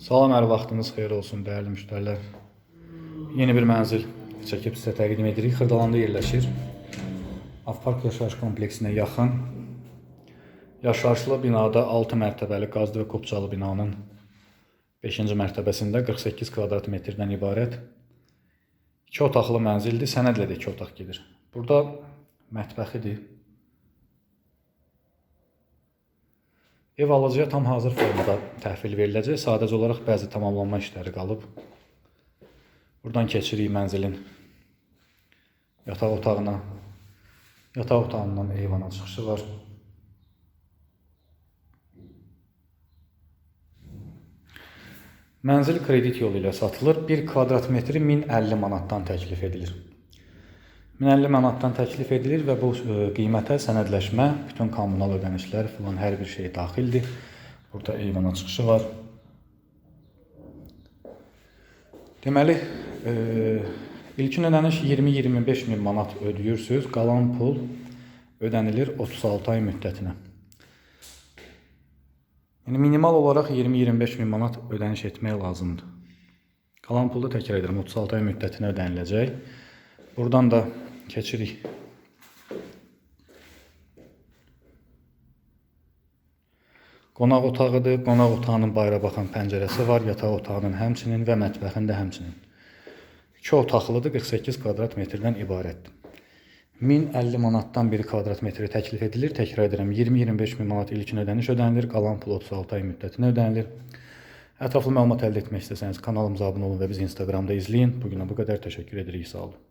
Salam, hər vaxtınız xeyir olsun, dəyərli müştərilər. Yeni bir mənzil çəkib sizə təqdim edirik. Xırdalanda yerləşir. Avpark yaşayış kompleksinə yaxın. Yaşayışlı binada 6 mərtəbəli qazlı və kopçalı binanın 5-ci mərtəbəsində 48 kvadrat metrdən ibarət 2 otaqlı mənzildir. Sənədlə də 2 otaq gedir. Burada mətbəxidir. Ev alıcıya tam hazır formada təhvil veriləcək. Sadəcə olaraq bəzi tamamlanma işləri qalıb. Buradan keçirik mənzilin yataq otağına. Yataq otağından eyvana çıxışı var. Mənzil kredit yolu ilə satılır. 1 kvadrat metri 1050 manatdan təklif edilir. 1050 manatdan təklif edilir və bu e, qiymətə sənədləşmə, bütün kommunal ödənişlər filan hər bir şey daxildir. Burada eyvana çıxışı var. Deməli, e, ilkin ödəniş 20-25 min manat ödəyirsiniz. Qalan pul ödənilir 36 ay müddətinə. Yəni minimal olaraq 20-25 min manat ödəniş etmək lazımdır. Qalan pulu təkrar edirəm 36 ay müddətinə ödəniləcək. Buradan da keçirik. Qonaq otağıdır. Qonaq otağının bayıra baxan pəncərəsi var, yataq otağının həmçinin və mətbəxin də həmçinin. 2 otaqlıdır, 48 kvadrat metrdən ibarətdir. 1050 manatdan 1 kvadrat metri təklif edilir. Təkrar edirəm, 20-25 min manat ilkin ödəniş ödənilir, qalan pul 36 ay müddətinə ödənilir. Ətraflı məlumat əldə etmək istəsəniz kanalımıza abunə olun və bizi Instagramda izləyin. Bu günə bu qədər təşəkkür edirik. Sağ olun.